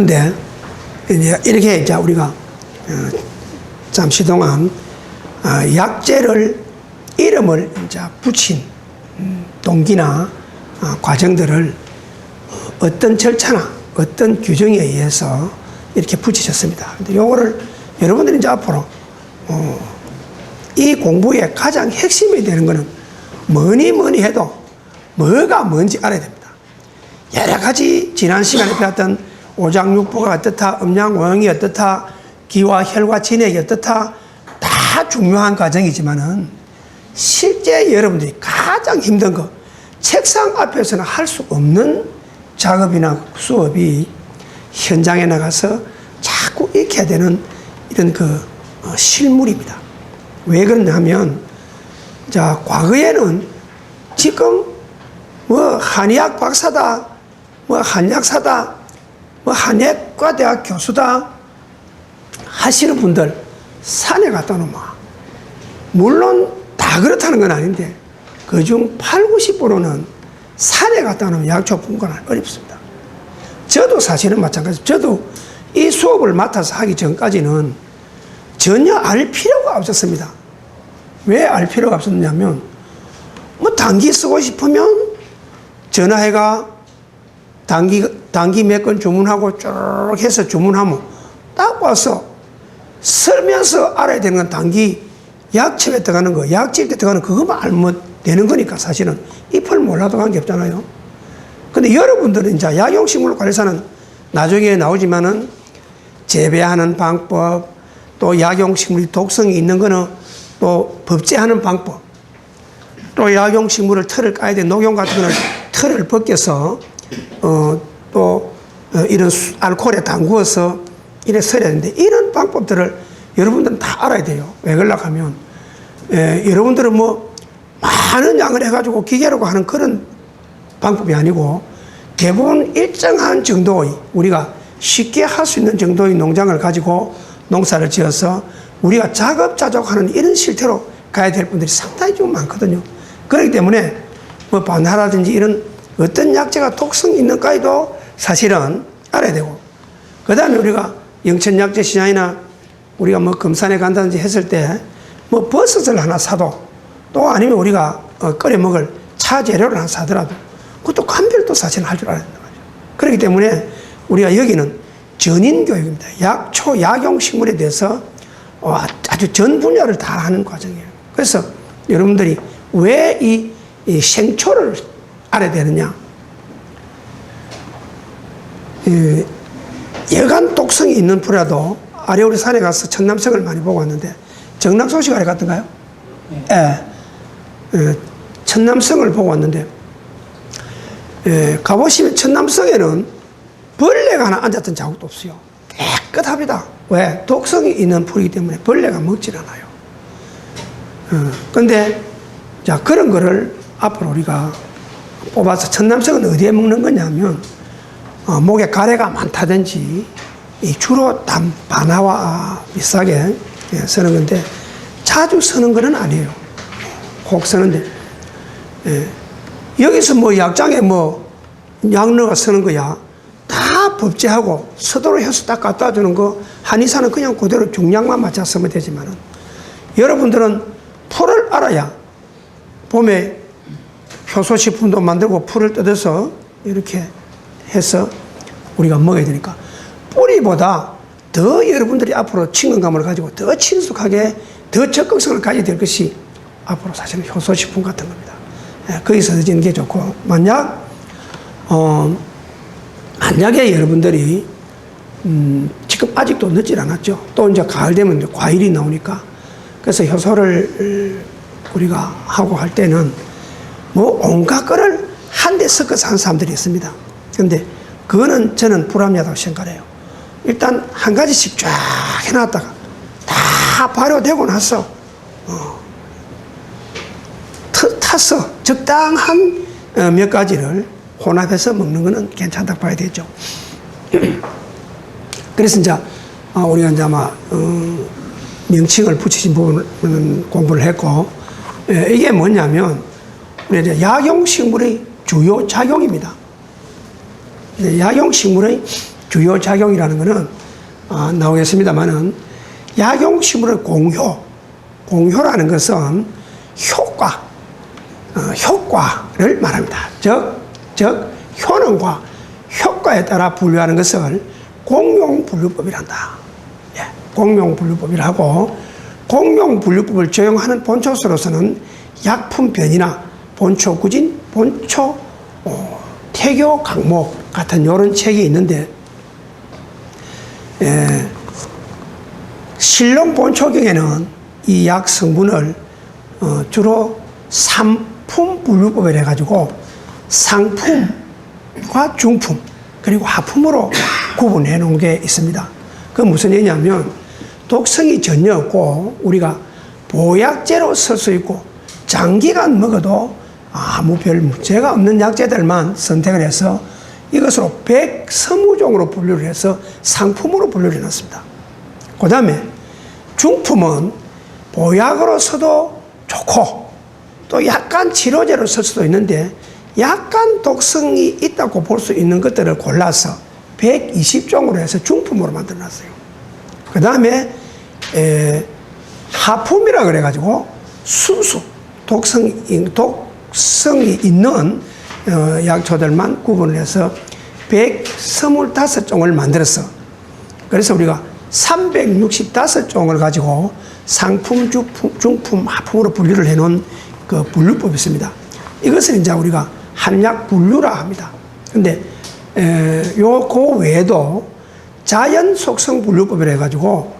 그런데 이제 이렇게 이제 우리가 어, 잠시 동안 아, 약재를 이름을 이제 붙인 음, 동기나 아, 과정들을 어, 어떤 절차나 어떤 규정에 의해서 이렇게 붙이셨습니다. 근데 요거를 여러분들이 이제 앞으로 어, 이 공부의 가장 핵심이 되는 것은 뭐니 뭐니 해도 뭐가 뭔지 알아야 됩니다. 여러 가지 지난 시간에 배웠던 오장육부가 어떻다, 음양오형이 어떻다, 기와 혈과 진액이 어떻다, 다 중요한 과정이지만은 실제 여러분들이 가장 힘든 거, 책상 앞에서는 할 수 없는 작업이나 수업이 현장에 나가서 자꾸 익혀야 되는 이런 그 어, 실물입니다. 왜 그러냐 하면, 자, 과거에는 지금 뭐 한의학 박사다, 뭐 한약사다, 뭐 한의과 대학 교수다 하시는 분들 산에 갖다 놓으면 물론 다 그렇다는 건 아닌데 그중 8, 90%는 산에 갖다 놓으면 약초 분과는 어렵습니다. 저도 사실은 마찬가지. 저도 이 수업을 맡아서 하기 전까지는 전혀 알 필요가 없었습니다. 왜 알 필요가 없었냐면 뭐 단기 쓰고 싶으면 전화해가 단기 단기 몇 건 주문하고 쭉 해서 주문하면 딱 와서 쓰면서 알아야 되는 건 단기 약첩에 들어가는 거, 약집에 들어가는 그것만 알면 되는 거니까 사실은 잎을 몰라도 관계 없잖아요. 근데 여러분들은 이제 약용식물 관리사는 나중에 나오지만은 재배하는 방법, 또 약용식물이 독성이 있는 거는 또 법제하는 방법, 또 약용식물을 털을 까야 돼 녹용 같은 거는 털을 벗겨서 어, 또 어, 이런 수- 알코올에 담그어서 이래 써야 되는데 이런 방법들을 여러분들은 다 알아야 돼요. 왜 그러려 하면 에, 여러분들은 뭐 많은 양을 해가지고 기계로 하는 그런 방법이 아니고 대부분 일정한 정도의 우리가 쉽게 할 수 있는 정도의 농장을 가지고 농사를 지어서 우리가 자급자족하는 이런 실태로 가야 될 분들이 상당히 좀 많거든요. 그렇기 때문에 뭐 반하라든지 이런 어떤 약재가 독성이 있는가에도 사실은 알아야 되고 그 다음에 우리가 영천약재 시장이나 우리가 뭐 금산에 간다든지 했을 때 뭐 버섯을 하나 사도 또 아니면 우리가 어, 끓여 먹을 차 재료를 하나 사더라도 그것도 감별도 사실 할줄 알아야 된단 말이죠. 그렇기 때문에 우리가 여기는 전인 교육입니다. 약초, 약용 식물에 대해서 어, 아주 전 분야를 다 하는 과정이에요. 그래서 여러분들이 왜이 생초를 알아야 되느냐? 이 여간 독성이 있는 풀이라도 아래 우리 산에 가서 천남성을 많이 보고 왔는데 정남소식 아래 갔던가요? 예. 예, 천남성을 보고 왔는데 예, 가보시면 천남성에는 벌레가 하나 앉았던 자국도 없어요. 깨끗합니다. 왜? 독성이 있는 풀이기 때문에 벌레가 먹질 않아요. 어, 근데 자 그런 거를 앞으로 우리가 뽑아서 천남성은 어디에 먹는 거냐면 어, 목에 가래가 많다든지 이 주로 담 바나와 비싸게 예, 쓰는 건데 자주 쓰는 거는 아니에요. 혹 쓰는데. 예, 여기서 뭐 약장에 뭐 양너가 쓰는 거야. 다 법제하고 서도로 해서 딱 갖다 주는 거 한의사는 그냥 그대로 중량만 맞춰 쓰면 되지만은 여러분들은 풀을 알아야 봄에 효소식품도 만들고 풀을 뜯어서 이렇게 해서 우리가 먹어야 되니까 뿌리보다 더 여러분들이 앞으로 친근감을 가지고 더 친숙하게 더 적극성을 가져야 될 것이 앞으로 사실은 효소식품 같은 겁니다. 예, 거기서 드시는 게 좋고 만약 어 만약에 여러분들이 음, 지금 아직도 늦질 않았죠. 또 이제 가을 되면 이제 과일이 나오니까 그래서 효소를 우리가 하고 할 때는 뭐 온갖 거를 한데 섞어서 하는 사람들이 있습니다. 근데 그거는 저는 불합리하다고 생각해요. 일단 한 가지씩 쫙 해놨다가 다 발효되고 나서 어, 터- 타서 적당한 어, 몇 가지를 혼합해서 먹는 거는 괜찮다고 봐야 되죠. 그래서 이제 어, 우리가 이제 아마 어, 명칭을 붙이신 부분은 공부를 했고 예, 이게 뭐냐면 이제 약용식물의 주요 작용입니다. 네, 약용식물의 주요 작용이라는 것은 아, 나오겠습니다만은 약용식물의 공효, 공효라는 것은 효과, 어, 효과를 말합니다. 즉, 즉 효능과 효과에 따라 분류하는 것을 공용분류법이란다. 예, 공용분류법이라고 공용분류법을 적용하는 본초서로서는 약품 변이나 본초 구진, 본초 어, 태교 강목 같은 이런 책이 있는데 예, 실론 본초경에는 이 약 성분을 어, 주로 상품 분류법을 해가지고 상품과 중품 그리고 하품으로 구분해 놓은 게 있습니다. 그 무슨 얘기냐면 독성이 전혀 없고 우리가 보약제로 쓸 수 있고 장기간 먹어도 아무 별 문제가 없는 약재들만 선택을 해서 이것으로 120종으로 분류를 해서 상품으로 분류를 해놨습니다. 그 다음에 중품은 보약으로 써도 좋고 또 약간 치료제로 쓸 수도 있는데 약간 독성이 있다고 볼 수 있는 것들을 골라서 120종으로 해서 중품으로 만들어 놨어요. 그 다음에 하품이라 그래가지고 순수 독성이, 독성이 있는 어, 약초들만 구분을 해서 125종을 만들었어. 그래서 우리가 365종을 가지고 상품, 중품, 중품, 하품으로 분류를 해놓은 그 분류법이 있습니다. 이것을 이제 우리가 한약 분류라 합니다. 근데, 에, 요, 그 외에도 자연 속성 분류법이라 해가지고,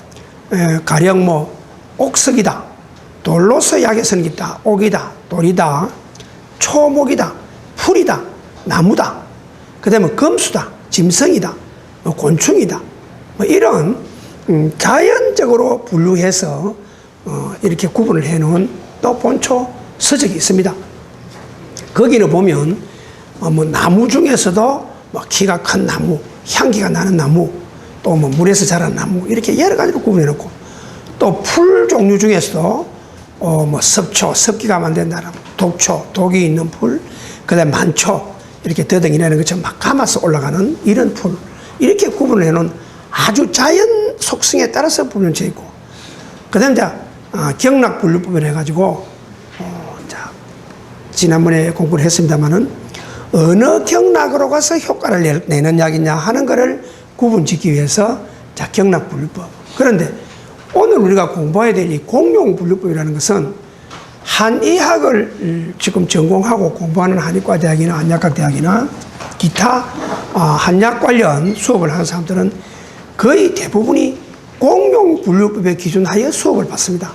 에, 가령 뭐, 옥석이다. 돌로서 약에 쓰는 게 있다. 옥이다. 돌이다. 초목이다. 풀이다. 나무다. 그 다음에 금수다. 짐승이다. 뭐 곤충이다. 뭐 이런 음, 자연적으로 분류해서 어, 이렇게 구분을 해놓은 또 본초 서적이 있습니다. 거기는 보면 어, 뭐 나무 중에서도 뭐 키가 큰 나무, 향기가 나는 나무, 또 뭐 물에서 자라는 나무 이렇게 여러 가지로 구분해놓고 또 풀 종류 중에서도 어, 뭐 섭초, 습기가 만든다는 독초, 독이 있는 풀, 그 다음에 만초, 이렇게 더덩이라는 것처럼 막 감아서 올라가는 이런 풀, 이렇게 구분을 해놓은 아주 자연 속성에 따라서 분류되어 있고, 그 다음에 이제 아, 경락 분류법을 해가지고, 어, 자, 지난번에 공부를 했습니다만은 어느 경락으로 가서 효과를 내- 내는 약이냐 하는 것을 구분짓기 위해서 자, 경락 분류법. 그런데 오늘 우리가 공부해야 될 이 공용 분류법이라는 것은 한의학을 지금 전공하고 공부하는 한의과 대학이나 한약학 대학이나 기타 아, 한약 관련 수업을 하는 사람들은 거의 대부분이 공용 분류법에 기준하여 수업을 받습니다.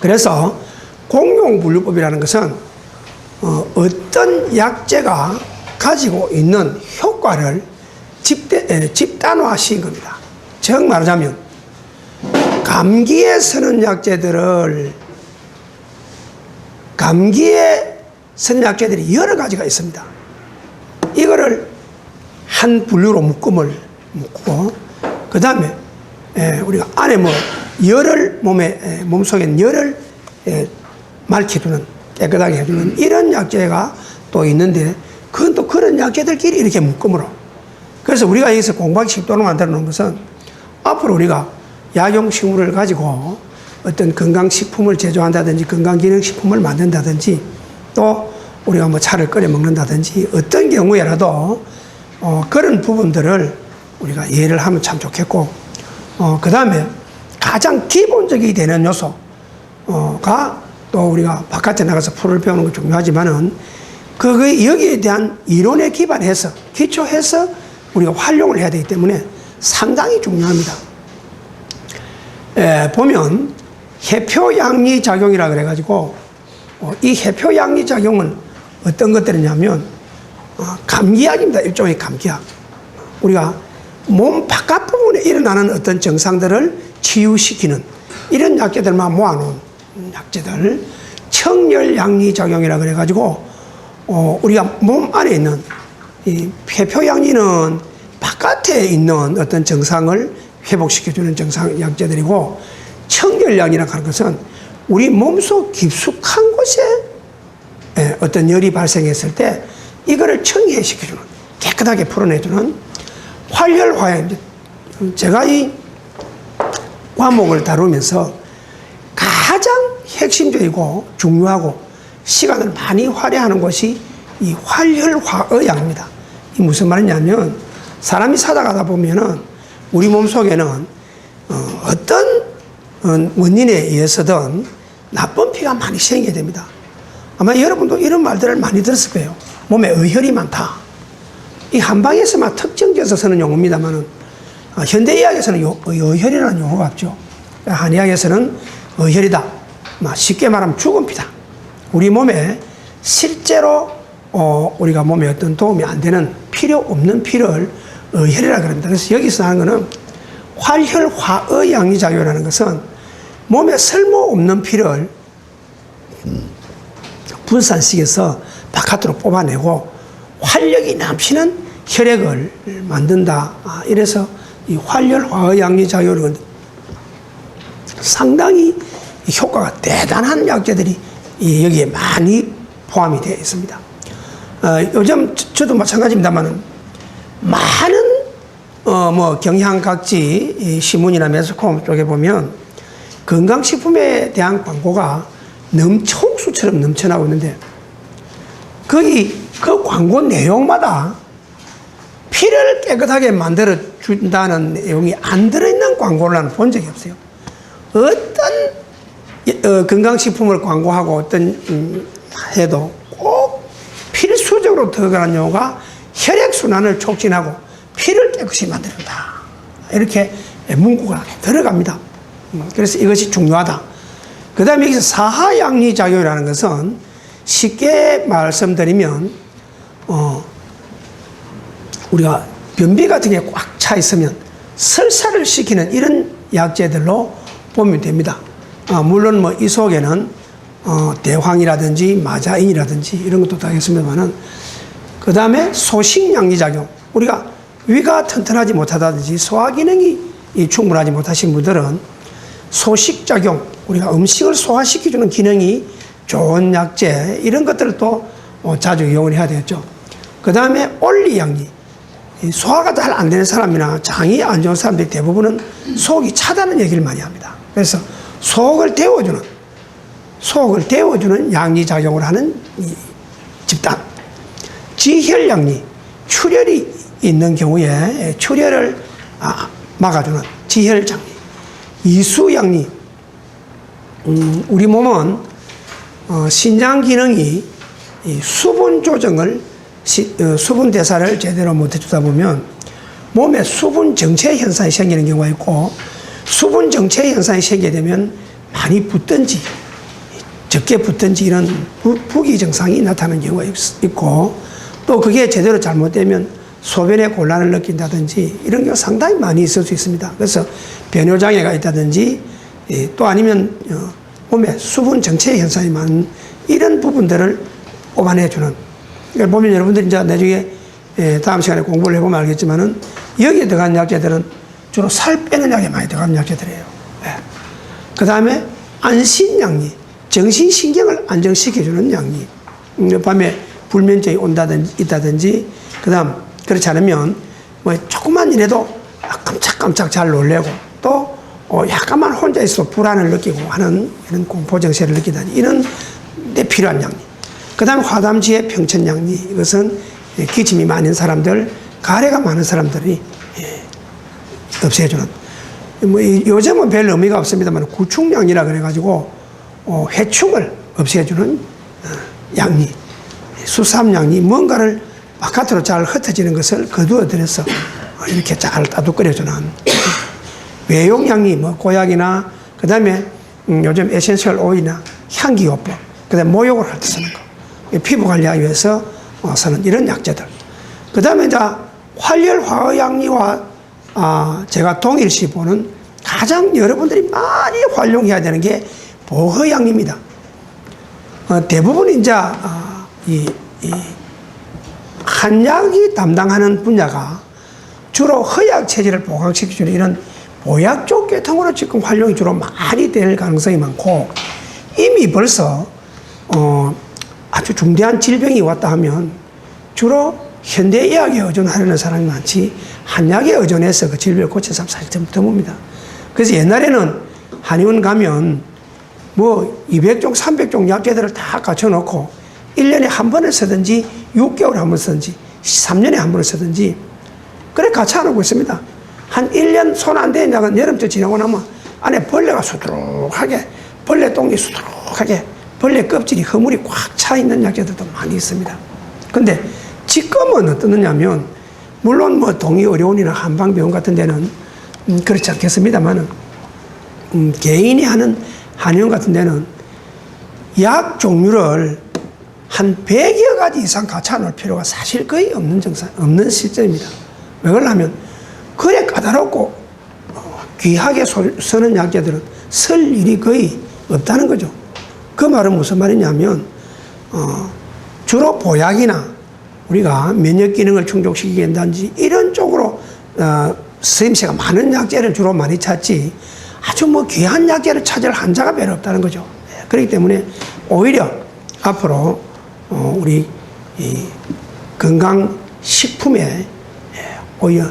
그래서 공용 분류법이라는 것은 어, 어떤 약재가 가지고 있는 효과를 집대, 에, 집단화 시킨 겁니다. 즉 말하자면 감기에 쓰는 약재들을 감기에 쓰는 약재들이 여러 가지가 있습니다. 이거를 한 분류로 묶음을 묶고 그 다음에 우리가 안에 뭐 열을 몸에 에, 몸속에 열을 에, 맑혀주는 깨끗하게 해주는 이런 약재가 또 있는데 그건 또 그런 약재들끼리 이렇게 묶음으로 그래서 우리가 여기서 공부하기 쉽도록 만들어 놓은 것은 앞으로 우리가 약용식물을 가지고 어떤 건강식품을 제조한다든지 건강기능식품을 만든다든지 또 우리가 뭐 차를 끓여 먹는다든지 어떤 경우에라도 어, 그런 부분들을 우리가 이해를 하면 참 좋겠고 어, 그 다음에 가장 기본적이 되는 요소가 또 우리가 바깥에 나가서 풀을 배우는 거 중요하지만은 그 여기에 대한 이론에 기반해서 기초해서 우리가 활용을 해야 되기 때문에 상당히 중요합니다. 에, 보면 해표양리 작용이라 그래가지고 어, 이 해표양리 작용은 어떤 것들이냐면 어, 감기약입니다. 일종의 감기약. 우리가 몸 바깥 부분에 일어나는 어떤 증상들을 치유시키는 이런 약재들만 모아놓은 약재들 청열양리 작용이라 그래가지고 어, 우리가 몸 안에 있는 이 폐표양리는 바깥에 있는 어떤 증상을 회복시켜주는 증상 약재들이고 청열양이라고 하는 것은 우리 몸속 깊숙한 곳에 예, 어떤 열이 발생했을 때 이거를 청해시켜주는 깨끗하게 풀어내주는 활혈화양 제가 이 과목을 다루면서 가장 핵심적이고 중요하고 시간을 많이 할애하는 것이 이 활혈화의학입니다. 이 무슨 말이냐면 사람이 살아가다 보면은 우리 몸 속에는 어, 어떤 어, 원인에 의해서든 나쁜 피가 많이 생기게 됩니다. 아마 여러분도 이런 말들을 많이 들었을 거예요. 몸에 의혈이 많다. 이 한방에서만 특정지어서 쓰는 용어입니다만은 어, 현대의학에서는 요- 의혈이라는 용어가 없죠. 한의학에서는 의혈이다. 막 쉽게 말하면 죽은 피다. 우리 몸에 실제로 어, 우리가 몸에 어떤 도움이 안 되는 필요 없는 피를 의 혈이라 그럽니다. 그래서 여기서 하는 거는 활혈화의 양리작용이라는 것은 몸에 쓸모없는 피를 분산시켜서 바깥으로 뽑아내고 활력이 넘치는 혈액을 만든다. 아, 이래서 이 활혈화의 양리작용은 상당히 이 효과가 대단한 약재들이 이 여기에 많이 포함이 되어 있습니다. 어, 요즘 저- 저도 마찬가지입니다만은 많은 어, 뭐 경향각지 이 신문이나 매스컴 쪽에 보면 건강식품에 대한 광고가 넘쳐 홍수처럼 넘쳐나고 있는데 거기 그 광고 내용마다 피를 깨끗하게 만들어 준다는 내용이 안 들어있는 광고를 나는 본 적이 없어요. 어떤 어, 건강식품을 광고하고 어떤 음, 해도 꼭 필수적으로 들어가는 용어가 혈액순환을 촉진하고 피를 깨끗이 만든다. 이렇게 문구가 들어갑니다. 음, 그래서 이것이 중요하다. 그 다음에 여기서 사하양리작용이라는 것은 쉽게 말씀드리면, 어, 우리가 변비 같은 게 꽉 차 있으면 설사를 시키는 이런 약재들로 보면 됩니다. 아, 물론 뭐 이 속에는 어, 대황이라든지 마자인이라든지 이런 것도 다 있습니다만은 그 다음에 소식양리작용. 우리가 위가 튼튼하지 못하다든지 소화 기능이 이 충분하지 못하신 분들은 소식작용, 우리가 음식을 소화시켜주는 기능이 좋은 약재, 이런 것들을 또 어, 자주 이용을 해야 되겠죠. 그 다음에 올리양리. 이 소화가 잘 안 되는 사람이나 장이 안 좋은 사람들이 대부분은 속이 차다는 얘기를 많이 합니다. 그래서 속을 데워주는, 속을 데워주는 양리작용을 하는 이 집단. 지혈양리, 출혈이 있는 경우에 출혈을 아, 막아주는 지혈장리. 이수양리, 음, 우리 몸은 어, 신장 기능이 이 수분 조정을 시- 어, 수분 대사를 제대로 못 해주다 보면 몸에 수분 정체 현상이 생기는 경우가 있고 수분 정체 현상이 생기게 되면 많이 붓든지 적게 붓든지 이런 부, 부기 증상이 나타나는 경우가 있- 있고 또 그게 제대로 잘못되면 소변에 곤란을 느낀다든지 이런 경우가 상당히 많이 있을 수 있습니다. 그래서 변효 장애가 있다든지 예, 또 아니면 어, 몸에 수분 정체 현상이 많은 이런 부분들을 뽑아내주는 그러니까 보면 여러분들이 이제 나중에 예, 다음 시간에 공부를 해보면 알겠지만은 여기에 들어간 약재들은 주로 살 빼는 약에 많이 들어가는 약재들이에요. 그 다음에 안신양리, 정신신경을 안정시켜주는 양리. 음, 밤에 불면증이 온다든지, 있다든지, 그 다음, 그렇지 않으면, 뭐, 조금만 이래도 깜짝깜짝 잘 놀래고, 또, 어, 약간만 혼자 있어 불안을 느끼고 하는 이런 공포정세를 느끼다니, 이런 데 필요한 양리. 그 다음에 화담지의 평천양리. 이것은 예, 기침이 많은 사람들, 가래가 많은 사람들이 예, 없애주는. 뭐 이- 요즘은 별 의미가 없습니다만 구충양이라 그래가지고 어, 해충을 없애주는 어, 양리, 수삼양리 뭔가를 바깥으로 잘 흩어지는 것을 거두어들여서 어, 이렇게 잘 따둑거려주는 외용양리, 뭐 고약이나 그 다음에 음, 요즘 에센셜 오일이나 향기요법, 그 다음에 모욕을 할 때 쓰는 거, 이 피부 관리하기 위해서 어, 쓰는 이런 약재들. 그 다음에 이제 활혈화의양리와 아, 제가 동일시 보는 가장 여러분들이 많이 활용해야 되는 게 보허양리입니다. 어, 대부분 이제 아, 이, 이 한약이 담당하는 분야가 주로 허약 체질을 보강시켜주는 이런 보약 쪽 계통으로 지금 활용이 주로 많이 될 가능성이 많고 이미 벌써 어, 아주 중대한 질병이 왔다 하면 주로 현대의학에 의존하려는 사람이 많지 한약에 의존해서 그 질병을 고친 사람 사실 좀 드뭅니다. 그래서 옛날에는 한의원 가면 뭐 200종, 300종 약재들을 다 갖춰놓고 1년에 한 번을 쓰든지 6개월에 한 번 쓰든지 3년에 한 번을 쓰든지 그래 같이 안 하고 있습니다. 한 1년 손 안 대는 약은 여름철 지나고 나면 안에 벌레가 수두룩하게 벌레 똥이 수두룩하게 벌레 껍질이 허물이 꽉 차 있는 약재들도 많이 있습니다. 근데 지금은 어떠느냐면 물론 뭐 동의의료원이나 한방병원 같은 데는 음, 그렇지 않겠습니다만은 음, 개인이 하는 한의원 같은 데는 약 종류를 한 100여 가지 이상 갖춰 놓을 필요가 사실 거의 없는 정상, 없는 시점입니다. 왜 그러냐면, 그래 까다롭고 어, 귀하게 소- 쓰는 약재들은 쓸 일이 거의 없다는 거죠. 그 말은 무슨 말이냐면, 어, 주로 보약이나 우리가 면역 기능을 충족시키게 한다든지 이런 쪽으로 어, 쓰임새가 많은 약재를 주로 많이 찾지 아주 뭐 귀한 약재를 찾을 환자가 별로 없다는 거죠. 예, 그렇기 때문에 오히려 앞으로 어, 우리 이 건강 식품에 예, 오히려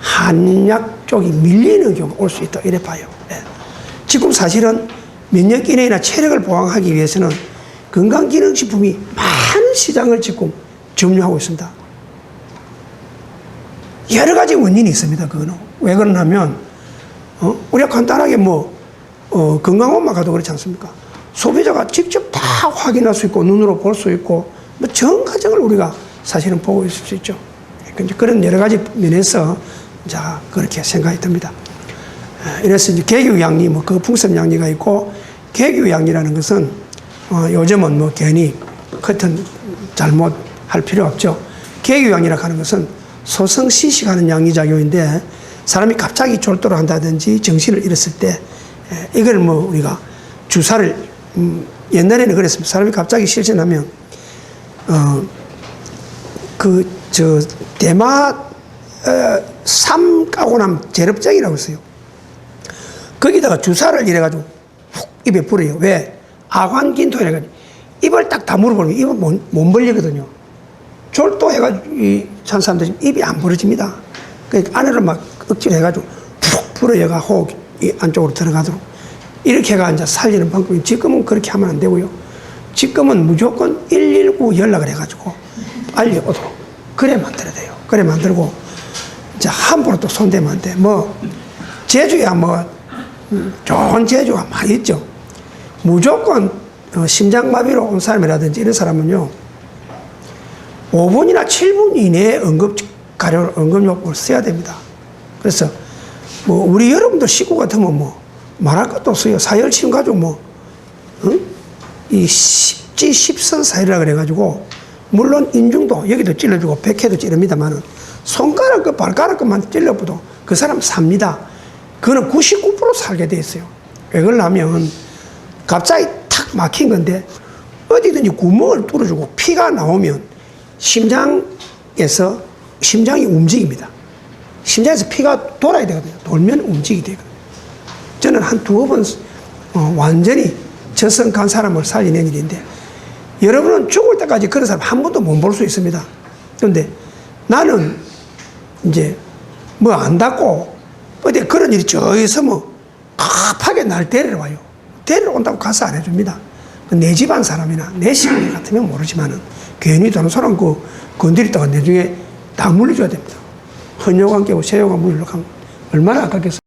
한약 쪽이 밀리는 경우가 올 수 있다 이래 봐요. 예. 지금 사실은 면역 기능이나 체력을 보강하기 위해서는 건강 기능 식품이 많은 시장을 지금 점유하고 있습니다. 여러 가지 원인이 있습니다. 그거는 왜 그러냐면 어? 우리가 간단하게 뭐 어, 건강원만 가도 그렇지 않습니까? 소비자가 직접 다 확인할 수 있고 눈으로 볼 수 있고 뭐 전 과정을 우리가 사실은 보고 있을 수 있죠. 그러니까 그런 여러 가지 면에서 자 그렇게 생각이 듭니다. 아, 이래서 이제 개교양리 뭐 거풍섭양리가 있고 개교양리라는 것은 어, 요즘은 뭐 괜히 커튼 잘못 할 필요 없죠. 개교양이라고 하는 것은 소성시식하는 양리작용인데 사람이 갑자기 졸도를 한다든지 정신을 잃었을 때 에, 이걸 뭐 우리가 주사를 음, 옛날에는 그랬습니다. 사람이 갑자기 실신하면 어, 그, 저, 대마, 어, 삼 까고 남 제럽장이라고 있어요. 거기다가 주사를 이래가지고 훅 입에 불어요. 왜? 아관긴토 이래가지고 입을 딱 다물어 버리면 입은 못, 못 벌리거든요. 졸도 해가지고 이 찬 사람들이 입이 안 벌어집니다. 그러니까 안으로 막 억지로 해가지고 푹 불어여가 호흡 이 안쪽으로 들어가도록 이렇게 해가 이제 살리는 방법이 지금은 그렇게 하면 안 되고요. 지금은 무조건 119 연락을 해가지고 알려오도록 그래 만들어야 돼요. 그래 만들고 이제 함부로 또 손대면 안 돼. 뭐 제주야 뭐 음, 좋은 제주가 많이 있죠. 무조건 어, 심장마비로 온 사람이라든지 이런 사람은요. 5분이나 7분 이내에 응급 가려 응급 요법을 써야 됩니다. 그래서 뭐 우리 여러분들 식구 같으면 뭐 말할 것도 없어요. 사열침 가지고 뭐 응? 이 십지 십선 사이라 그래가지고 물론 인중도 여기도 찔러주고 백회도 찌릅니다만은 손가락 그 발가락 것만 찔러봐도 그 사람 삽니다. 그거는 99% 살게 돼 있어요. 왜 그러냐면 갑자기 탁 막힌 건데 어디든지 구멍을 뚫어주고 피가 나오면 심장에서 심장이 움직입니다. 심장에서 피가 돌아야 되거든요. 돌면 움직이게 되거든요. 저는 한 두어 번 어, 완전히 저성 간 사람을 살려낸 일인데 여러분은 죽을 때까지 그런 사람 한 번도 못 볼 수 있습니다. 그런데 나는 이제 뭐안 닿고 어디 그런 일이 저 있으면 급하게 날 데리러 와요. 데리러 온다고 가서 안 해줍니다. 내 집안 사람이나 내 시골 같으면 모르지만은 괜히 다른 사람 그 건드렸다가 나중에 다 물려줘야 됩니다. 헌요관 깨고 세요관 물리려고 하면 얼마나 아깝겠어요.